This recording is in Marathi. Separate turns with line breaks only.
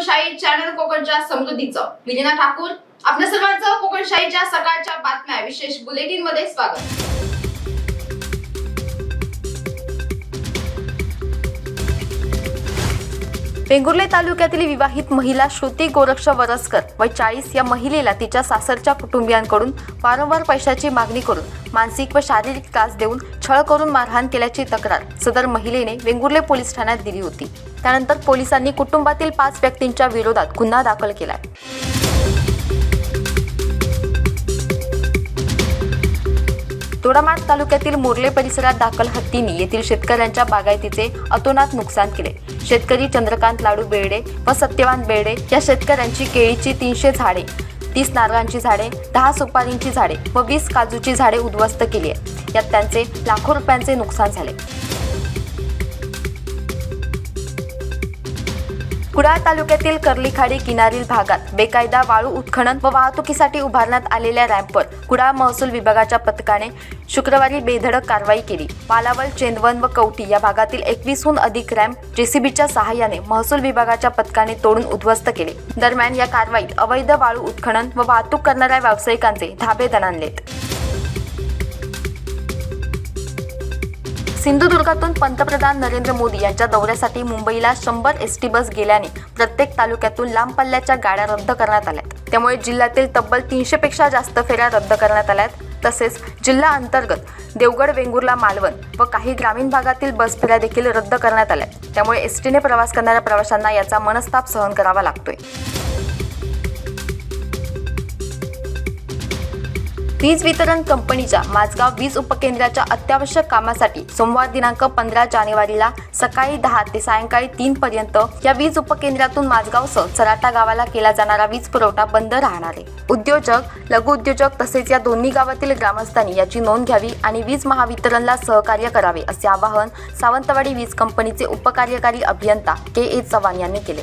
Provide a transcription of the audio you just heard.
चॅनल कोकणच्या समृद्धीचं. विजना ठाकूर आपल्या सर्वांचं कोकणशाहीच्या सकाळच्या बातम्या. विशेष बुलेटिनमध्ये स्वागत.
वेंगुर्ले तालुक्यातील विवाहित महिला श्रुती गोरक्ष वरसकर व चाळीस या महिलेला तिच्या सासरच्या कुटुंबियांकडून वारंवार पैशाची मागणी करून मानसिक व शारीरिक त्रास देऊन छळ करून मारहाण केल्याची तक्रार सदर महिलेने वेंगुर्ले पोलीस ठाण्यात दिली होती. त्यानंतर पोलिसांनी कुटुंबातील पाच व्यक्तींच्या विरोधात गुन्हा दाखल केलाय दोडामार्ग तालुक्यातील मुरले परिसरात दाखल हत्तींनी येथील शेतकऱ्यांच्या बागायतीचे अतोनात नुकसान केले. शेतकरी चंद्रकांत लाडू बेर्डे व सत्यवान बेर्डे या शेतकऱ्यांची केळीची तीनशे झाडे तीस नारळांची झाडे दहा सुपारींची झाडे व वीस काजूची झाडे उद्ध्वस्त केली आहेत. यात त्यांचे लाखो रुपयांचे नुकसान झाले. कुडाळ तालुक्यातील कर्लीखाडी किनारील भागात बेकायदा वाळू उत्खनन व वाहतुकीसाठी उभारण्यात आलेल्या रॅम्पवर कुडाळ महसूल विभागाच्या पथकाने शुक्रवारी बेधडक कारवाई केली. मालावल चेंदवन व कवटी या भागातील एकवीसहून अधिक रॅम्प जेसीबीच्या सहाय्याने महसूल विभागाच्या पथकाने तोडून उद्ध्वस्त केले. दरम्यान या कारवाईत अवैध वाळू उत्खनन व वाहतूक करणाऱ्या व्यावसायिकांचे धाबे दणाणलेत. सिंधुदुर्गातून पंतप्रधान नरेंद्र मोदी यांच्या दौऱ्यासाठी मुंबईला शंभर एस टी बस गेल्याने प्रत्येक तालुक्यातून लांब पल्ल्याच्या गाड्या रद्द करण्यात आल्यात. त्यामुळे जिल्ह्यातील तब्बल तीनशे पेक्षा जास्त फेऱ्या रद्द करण्यात आल्यात. तसेच जिल्हा अंतर्गत देवगड वेंगुर्ला मालवण व काही ग्रामीण भागातील बस फेऱ्या देखील रद्द करण्यात आल्या त्यामुळे एस टीने प्रवास करणाऱ्या प्रवाशांना याचा मनस्ताप सहन करावा लागतोय. वीज वितरण कंपनीच्या माझगाव वीज उपकेंद्राच्या अत्यावश्यक कामासाठी सोमवार दिनांक पंधरा जानेवारीला सकाळी दहा ते सायंकाळी तीन पर्यंत या वीज उपकेंद्रातून माझगावसह चराटा गावाला केला जाणारा वीज पुरवठा बंद राहणार आहे. उद्योजक लघु उद्योजक तसेच या दोन्ही गावातील ग्रामस्थांनी याची नोंद घ्यावी आणि वीज महावितरणला सहकार्य करावे असे आवाहन सावंतवाडी वीज कंपनीचे उपकार्यकारी अभियंता के ए चव्हाण यांनी केले.